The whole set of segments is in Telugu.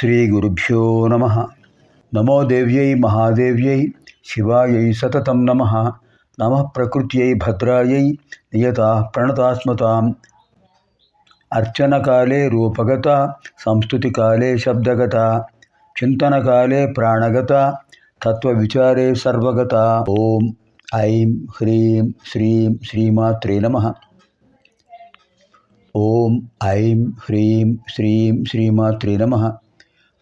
श्रीगुरुभ्यो नमः। नमो देव्यै महादेव्यै, शिवायै सततं नमः। नमः प्रकृत्यै भद्रायै, नियताः प्रणतास्मताम्। अर्चनकाले रूपगता, संस्तुतिकाले शब्दगता। चिन्तनकाले प्राणगता, तत्त्वविचारे सर्वगता। ॐ ऐं ह्रीं श्रीं श्रीमात्रे नमः। ॐ ऐं ह्रीं श्रीं श्रीमात्रे नमः।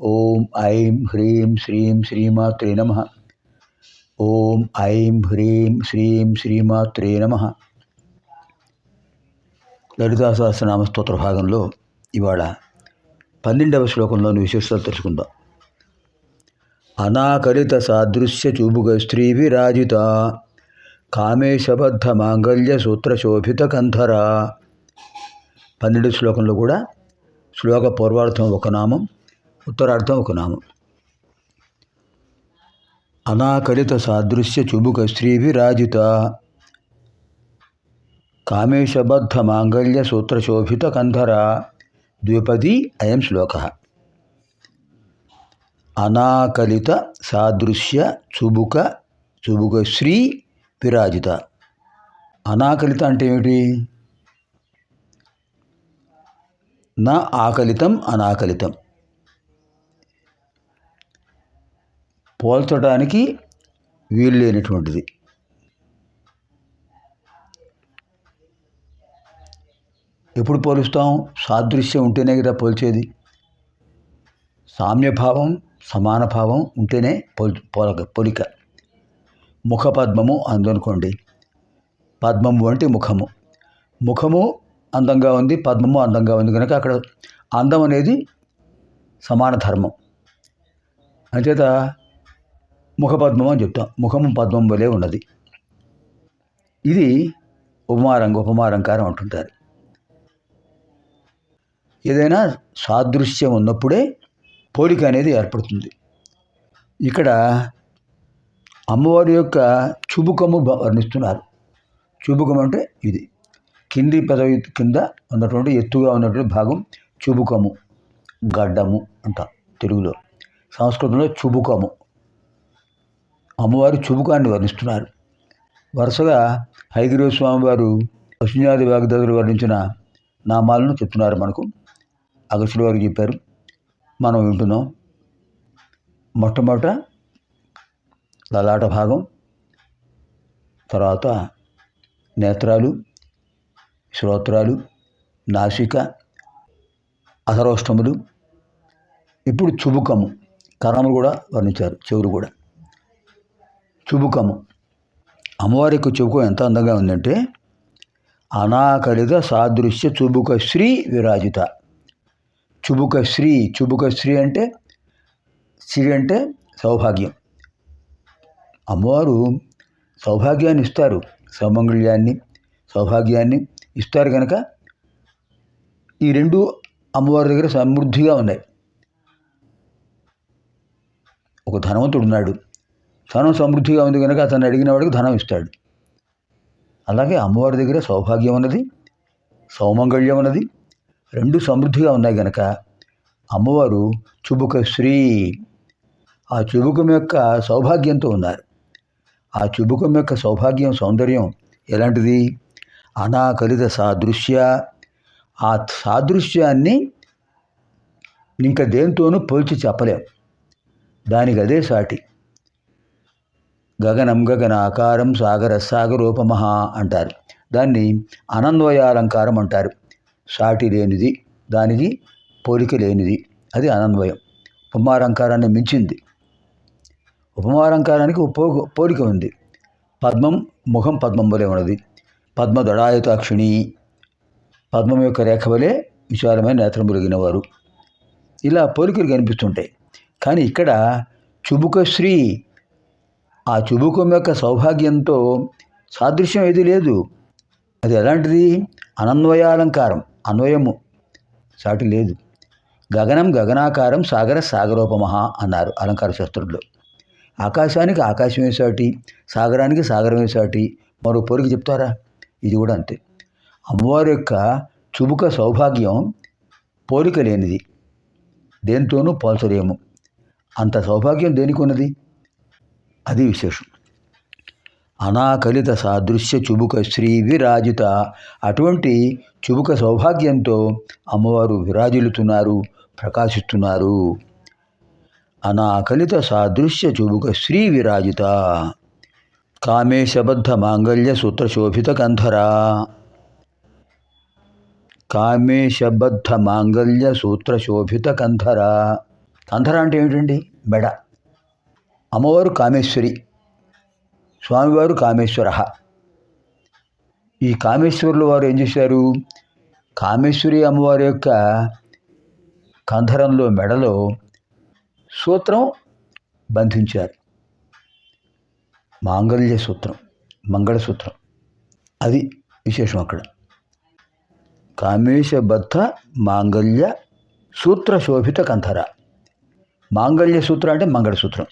ఓం ఐం హ్రీం శ్రీం శ్రీమాత్రే నమ. ఓం ఐం హ్రీం శ్రీం శ్రీమాత్రే నమ. లలితా సహస్రనామ స్తోత్ర భాగంలో ఇవాళ పన్నెండవ శ్లోకంలోని విశేషాలు తెలుసుకుందాం. అనాకలిత సాదృశ్య చూపుగ స్త్రీ విరాజిత. కామేశబద్ధ మాంగళ్య సూత్ర శోభిత కంధర పన్నెండు శ్లోకంలో కూడా శ్లోక పూర్వార్థం ఒక నామం ఉత్తరార్థం ఒక నామం. అనాకలిత సాదృశ్య చుబుక స్త్రీ విరాజిత కామేశబద్ధ మాంగళ్య సూత్రశోభిత కంధర ద్విపది అయం శ్లోక. అనాకలిత సాదృశ్య చుబుక చుబుక శ్రీ విరాజిత. అనాకలిత అంటే ఏమిటి? నా ఆకలితం అనాకలితం. పోల్చడానికి వీలు లేనటువంటిది. ఎప్పుడు పోలుస్తాం? సాదృశ్యం ఉంటేనే కదా పోల్చేది. సామ్యభావం సమాన భావం ఉంటేనే పోల్ పోలక పోలిక. ముఖ పద్మము అందనుకోండి. పద్మము అంటే ముఖము. ముఖము అందంగా ఉంది పద్మము అందంగా ఉంది కనుక అక్కడ అందం అనేది సమాన ధర్మం. అంచేత ముఖపద్మం అని చెప్తాం. ముఖము పద్మం వలె ఉన్నది. ఇది ఉపమారంగ ఉపమారంకారం అంటుంటారు. ఏదైనా సాదృశ్యం ఉన్నప్పుడే పోలిక అనేది ఏర్పడుతుంది. ఇక్కడ అమ్మవారి యొక్క చుబుకము వర్ణిస్తున్నారు. చుబుకం అంటే ఇది. కింది పెదవి కింద ఉన్నటువంటి ఎత్తుగా ఉన్నటువంటి భాగం చుబుకము. గడ్డము అంటాం తెలుగులో. సంస్కృతంలో చుబుకము. అమ్మవారి చుబుకాన్ని వర్ణిస్తున్నారు. వరుసగా హైగిరి స్వామివారు వారు పశున్యాది వాగ్దాదులు వర్ణించిన నామాలను చెప్తున్నారు మనకు. అగస్టుడు వారు చెప్పారు మనం వింటున్నాం. మొట్టమొదట లలాట భాగం తర్వాత నేత్రాలు శ్రోత్రాలు నాసిక అధరోష్టములు ఇప్పుడు చుబుకము కరములు కూడా వర్ణించారు చెవులు కూడా. చుబుకము. అమ్మవారి యొక్క చుబుకం ఎంత అందంగా ఉందంటే అనాకలిత సాదృశ్య చుబుక శ్రీ విరాజిత. చుబుక శ్రీ చుబుక శ్రీ అంటే శ్రీ అంటే సౌభాగ్యం. అమ్మవారు సౌభాగ్యాన్ని ఇస్తారు సౌమంగళ్యాన్ని సౌభాగ్యాన్ని ఇస్తారు కనుక ఈ రెండు అమ్మవారి దగ్గర సమృద్ధిగా ఉన్నాయి. ఒక ధనవంతుడు ఉన్నాడు ధనం సమృద్ధిగా ఉంది కనుక అతను అడిగిన వాడికి ధనం ఇస్తాడు. అలాగే అమ్మవారి దగ్గర సౌభాగ్యం ఉన్నది సౌమంగళ్యం ఉన్నది రెండు సమృద్ధిగా ఉన్నాయి కనుక అమ్మవారు చుబుక శ్రీ ఆ చుబుకం యొక్క సౌభాగ్యంతో ఉన్నారు. ఆ చుబుకం యొక్క సౌభాగ్యం సౌందర్యం ఎలాంటిది? అనాకలిత సాదృశ్య. ఆ సాదృశ్యాన్ని ఇంకా దేంతోనూ పోల్చి చెప్పలేం. దానికి అదే సాటి. గగనం గగన ఆకారం సాగర సాగరూపమహ అంటారు. దాన్ని అనన్వయాలంకారం అంటారు. సాటి లేనిది దానికి పోలిక లేనిది అది అనన్వయం ఉపమాలంకారాన్ని మించింది. ఉపమాలంకారానికి పో పోలిక ఉంది. పద్మం ముఖం పద్మం వలె ఉన్నది. పద్మ దడాయుతాక్షిణి. పద్మం యొక్క రేఖ వలె విశాలమైన నేత్రం వెలిగినవారు. ఇలా పోలికలు కనిపిస్తుంటాయి. కానీ ఇక్కడ చుబుకశ్రీ ఆ చుబుకం యొక్క సౌభాగ్యంతో సాదృశ్యం ఏది లేదు. అది ఎలాంటిది? అనన్వయాలంకారం అన్వయము. సాటి లేదు. గగనం గగనాకారం సాగర సాగరోపమహ అన్నారు అలంకార శాస్త్రంలో. ఆకాశానికి ఆకాశమే సాటి? సాగరానికి సాగరమే సాటి? మరో పొరికి చెప్తారా? ఇది కూడా అంతే. అమ్మవారి యొక్క చుబుక సౌభాగ్యం పోలిక లేనిది. దేనితోనూ పోల్చలేము. అంత సౌభాగ్యం దేనికి ఉన్నది అది విశేషం. అనాకలిత సాదృశ్య చుబుక శ్రీ విరాజిత. అటువంటి చుబుక సౌభాగ్యంతో అమ్మవారు విరాజిల్లుతున్నారు ప్రకాశిస్తున్నారు. అనాకలిత సాదృశ్య చుబుక శ్రీ విరాజిత. కామేశబద్ధ మాంగళ్య సూత్రశోభిత కంధరా. కామేశబద్ధ మాంగళ్య సూత్రశోభిత కంధర. కంధర అంటే ఏమిటండి? మెడ. అమ్మవారు కామేశ్వరి స్వామివారు కామేశ్వర. ఈ కామేశ్వరులు వారు ఏం చేశారు? కామేశ్వరి అమ్మవారి యొక్క కంధరంలో మెడలో సూత్రం బంధించారు. మాంగళ్య సూత్రం మంగళసూత్రం అది విశేషం అక్కడ. కామేశబద్ధ మాంగళ్య సూత్ర శోభిత కంధర. మాంగళ్య సూత్రం అంటే మంగళసూత్రం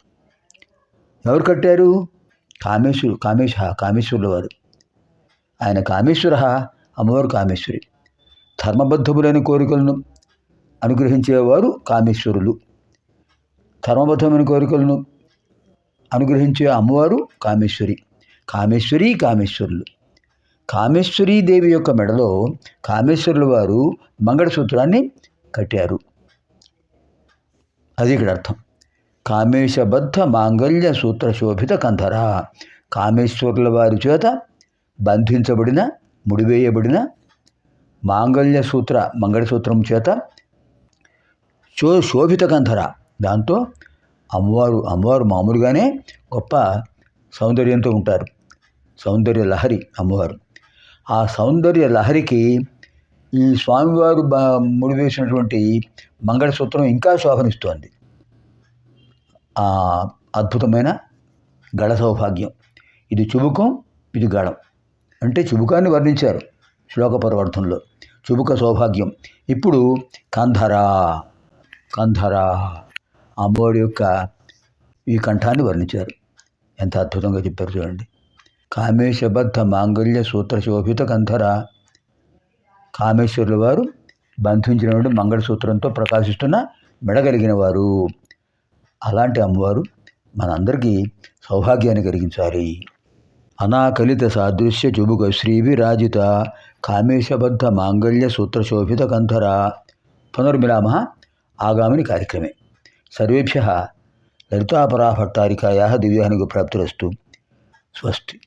ఎవరు కట్టారు? కామేశ్వరు కామేశ కామేశ్వరుల వారు. ఆయన కామేశ్వర అమ్మవారు కామేశ్వరి. ధర్మబద్ధములైన కోరికలను అనుగ్రహించేవారు కామేశ్వరులు. ధర్మబద్ధమైన కోరికలను అనుగ్రహించే అమ్మవారు కామేశ్వరి. కామేశ్వరి కామేశ్వరులు. కామేశ్వరీ దేవి యొక్క మెడలో కామేశ్వరుల వారు మంగళసూత్రాన్ని కట్టారు. అది ఇక్కడ అర్థం. కామేశబద్ధ మాంగళ్య సూత్ర శోభిత కంధర కామేశ్వరుల వారి చేత బంధించబడిన ముడివేయబడిన మాంగళ్య సూత్ర మంగళసూత్రం చేత శో శోభిత కంధర దాంతో అమ్మవారు అమ్మవారు మామూలుగానే గొప్ప సౌందర్యంతో ఉంటారు. సౌందర్య లహరి అమ్మవారు. ఆ సౌందర్య లహరికి ఈ స్వామివారు బ ముడివేసినటువంటి మంగళసూత్రం ఇంకా శోభనిస్తోంది. అద్భుతమైన గళ సౌభాగ్యం. ఇది చుబుకం ఇది గళం. అంటే చుబుకాన్ని వర్ణించారు శ్లోక పరవర్ధంలో. చుబుక సౌభాగ్యం. ఇప్పుడు కంధరా కంధరా అమ్మోడి యొక్క ఈ కంఠాన్ని వర్ణించారు. ఎంత అద్భుతంగా చెప్పారు చూడండి. కామేశబద్ధ మాంగళ్య సూత్ర శోభిత కంధర. కామేశ్వరుల వారు బంధించినటువంటి మంగళసూత్రంతో ప్రకాశిస్తున్న మెడగలిగిన వారు. అలాంటి అమ్మవారు మనందరికీ సౌభాగ్యాన్ని కలిగించాలి. అనాకలిత సాదృశ్య చుబుక శ్రీ విరాజిత కామేశబద్ధ మాంగళ్య సూత్రశోభిత కంధర పునర్మిలామ ఆగామిని కార్యక్రమే. సర్వేభ్య లలితాపరాభట్టారికాయా దివ్యానికి ప్రాప్తిరస్తు. స్వస్తి.